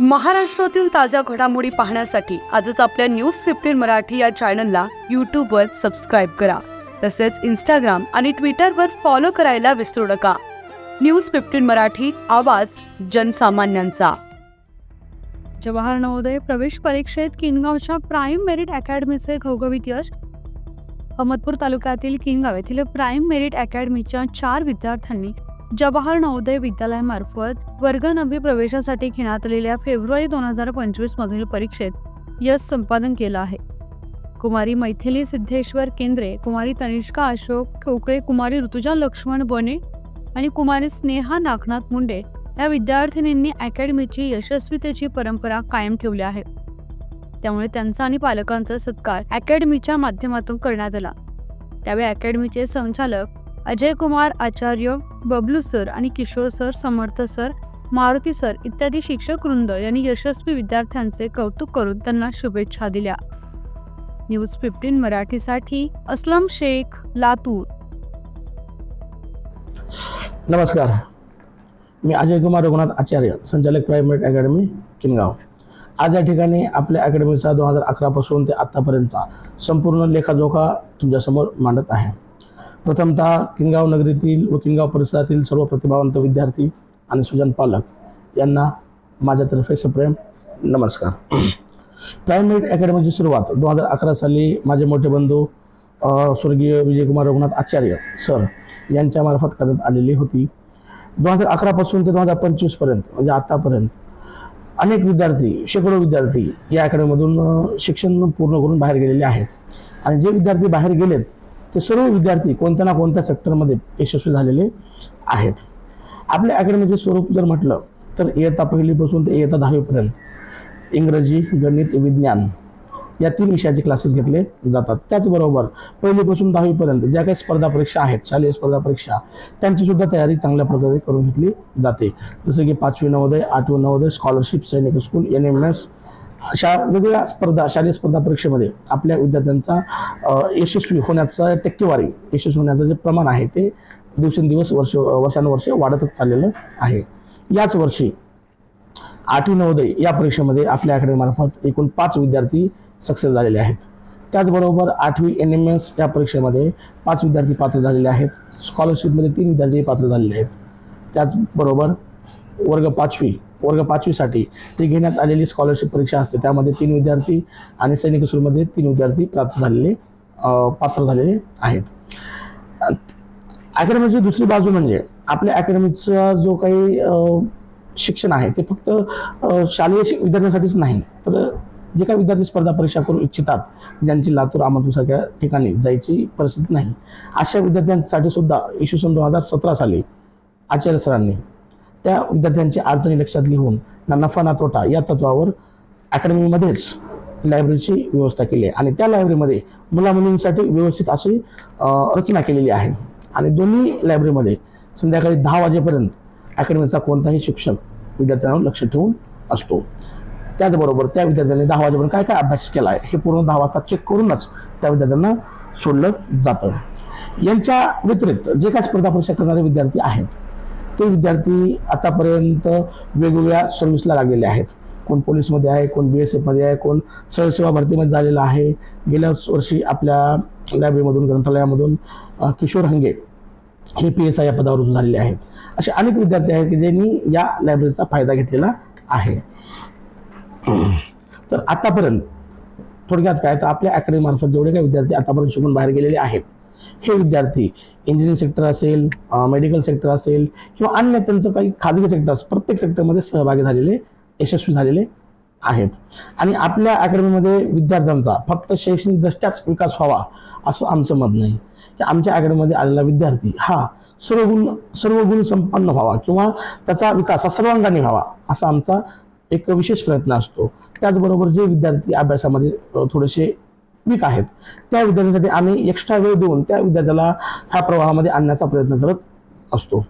महाराष्ट्रातील ताज्या घडामोडी पाहण्यासाठी आजच आपल्या न्यूज फिफ्टीन मराठी या चॅनलला यूट्यूबवर सबस्क्राईब करा. तसेच इंस्टाग्राम आणि ट्विटरवर फॉलो करायला विसरू नका. न्यूज फिफ्टीन मराठी आवाज जनसामान्यांचा. जवाहर नवोदय प्रवेश परीक्षेत किनगावच्या प्राईम मेरिट अकॅडमीचे घवघवीत यश. अहमदपूर तालुक्यातील किनगाव येथील प्राईम मेरिट अकॅडमीच्या चार विद्यार्थ्यांनी जवाहर नवोदय विद्यालयामार्फत वर्ग नववी प्रवेशासाठी घेण्यात आलेल्या फेब्रुवारी दोन हजार पंचवीस मधील परीक्षेत यश संपादन केलं आहे. कुमारी मैथिली सिद्धेश्वर केंद्रे कुमारी तनिष्का अशोक ठोकळे कुमारी ऋतुजा लक्ष्मण बने आणि कुमारी स्नेहा नागनाथ मुंडे या विद्यार्थिनींनी अकॅडमीची यशस्वीतेची परंपरा कायम ठेवली आहे. त्यामुळे त्यांचा आणि पालकांचा सत्कार अकॅडमीच्या माध्यमातून करण्यात आला. त्यावेळी अकॅडमीचे संचालक अजय कुमार आचार्य बबलू सर आणि Kishor sir Samarth sir Maruti sir इत्यादी शिक्षक वृंद यांनी यशस्वी विद्यार्थ्यांचे कौतुक करून त्यांना शुभेच्छा दिल्या. न्यूज फिफ्टीन मराठीसाठी असलम शेख लातूर. नमस्कार. मी अजय कुमार रघुनाथ आचार्य संचालक प्रायमरी अकॅडमी किनगाव. आज या ठिकाणी आपल्या अकॅडमीचा दोन हजार अकरापासून ते आत्तापर्यंतचा संपूर्ण लेखाजोखा तुमच्यासमोर मांडत आहे. प्रथमतः किनगाव नगरीतील व किनगाव परिसरातील सर्व प्रतिभावंत विद्यार्थी आणि सुजन पालक यांना माझ्यातर्फे सप्रेम नमस्कार. प्रायमरी अकॅडमीची सुरुवात दोन हजार अकरा साली माझे मोठे बंधू स्वर्गीय विजयकुमार रघुनाथ आचार्य सर यांच्यामार्फत करण्यात आलेली होती. दोन हजार अकरापासून ते दोन हजार पंचवीसपर्यंत म्हणजे आतापर्यंत अनेक विद्यार्थी शेकडो विद्यार्थी या अकॅडमीमधून शिक्षण पूर्ण करून बाहेर गेलेले आहेत. आणि जे विद्यार्थी बाहेर गेलेत ते सर्व विद्यार्थी कोणत्या ना कोणत्या सेक्टरमध्ये यशस्वी झालेले आहेत. आपल्या अकॅडमीचे स्वरूप जर म्हटलं तर इयत्ता पहिलीपासून ते इयत्ता दहावीपर्यंत इंग्रजी गणित विज्ञान या तीन विषयाचे क्लासेस घेतले जातात. त्याचबरोबर पहिलीपासून दहावीपर्यंत ज्या काही स्पर्धा परीक्षा आहेत शालेय स्पर्धा परीक्षा त्यांची सुद्धा तयारी चांगल्या प्रकारे करून घेतली जाते. जसं की पाचवी नवोदय आठवी Navodaya scholarship Sainik school N M S अशा वेगवेगळ्या स्पर्धा शालेय स्पर्धा परीक्षेमध्ये आपल्या विद्यार्थ्यांचा यशस्वी होण्याचा टक्केवारी यशस्वी होण्याचं जे प्रमाण आहे ते दिवसेंदिवस वर्ष वर्षानुवर्ष वाढतच चाललेलं आहे. याच वर्षी आठवी नवोदय या परीक्षेमध्ये आपल्या अकॅडमीमार्फत एकूण पाच विद्यार्थी सक्सेस झालेले आहेत. त्याचबरोबर आठवी एन एम एस या परीक्षेमध्ये पाच विद्यार्थी पात्र झालेले आहेत. स्कॉलरशिपमध्ये तीन विद्यार्थी पात्र झालेले आहेत. त्याचबरोबर वर्ग पाचवी वर्ग पाचवीसाठी जी घेण्यात आलेली स्कॉलरशिप परीक्षा असते. त्यामध्ये तीन विद्यार्थी आणि सैनिक स्कूलमध्ये तीन विद्यार्थी प्राप्त झालेले पात्र झालेले आहेत. अकॅडमीची दुसरी बाजू म्हणजे आपल्या अकॅडमीचा जो काही शिक्षण आहे ते फक्त शालेय शिक- विद्यार्थ्यांसाठीच नाही. तर जे काही विद्यार्थी स्पर्धा परीक्षा करू इच्छितात ज्यांची लातूर अहमदपूरसारख्या ठिकाणी जायची परिस्थिती नाही. अशा विद्यार्थ्यांसाठी सुद्धा इसवी सन दोन हजार सतरा साली आचार्य सरांनी त्या विद्यार्थ्यांची अडचणी लक्षात घेऊन ना नफा ना तोटा या तत्वावर अकॅडमीमध्येच लायब्ररीची व्यवस्था केली आहे. आणि त्या लायब्ररीमध्ये मुला मुलींसाठी व्यवस्थित अशी रचना केलेली आहे. आणि दोन्ही लायब्ररीमध्ये संध्याकाळी दहा वाजेपर्यंत अकॅडमीचा कोणताही शिक्षक विद्यार्थ्यांवर लक्ष ठेवून असतो. त्याचबरोबर त्या विद्यार्थ्यांनी दहा वाजेपर्यंत काय काय अभ्यास केला आहे हे पूर्ण दहा वाजता चेक करूनच त्या विद्यार्थ्यांना सोडलं जातं. यांच्या व्यतिरिक्त जे काय स्पर्धा परीक्षा करणारे विद्यार्थी आहेत ते विद्यार्थी आतापर्यंत वेगवेगळ्या सर्व्हिसला लागलेले आहेत. कोण पोलीसमध्ये आहे कोण बी एस एफमध्ये आहे कोण सहसेवा भरतीमध्ये झालेला आहे. गेल्या वर्षी आपल्या लायब्ररीमधून ग्रंथालयामधून किशोर हंगे हे पी एस आय या पदावर झालेले आहेत. असे अनेक विद्यार्थी आहेत की ज्यांनी या लायब्ररीचा फायदा घेतलेला आहे. तर आतापर्यंत थोडक्यात काय? तर आपल्या अकॅडमीमार्फत जेवढे काही विद्यार्थी आतापर्यंत शिकून बाहेर गेलेले आहेत हे विद्यार्थी इंजिनिअरिंग सेक्टर असेल मेडिकल सेक्टर असेल किंवा अन्य त्यांचं काही खाजगी सेक्टर असेल प्रत्येक सेक्टरमध्ये सहभागी झालेले यशस्वी झालेले आहेत. आणि आपल्या अकॅडमीमध्ये विद्यार्थ्यांचा फक्त शैक्षणिकदृष्ट्याच विकास व्हावा असं आमचं मत नाही. की आमच्या अकॅडमीमध्ये आलेला विद्यार्थी हा सर्व गुण सर्व गुण संपन्न व्हावा किंवा त्याचा विकास हा सर्वांगाने व्हावा असा आमचा एक विशेष प्रयत्न असतो. त्याचबरोबर जे विद्यार्थी अभ्यासामध्ये थोडेसे वीक आहेत. त्या विद्यार्थ्यांसाठी आम्ही एक्स्ट्रा वेळ देऊन त्या विद्यार्थ्याला ह्या प्रवाहामध्ये आणण्याचा प्रयत्न करत असतो.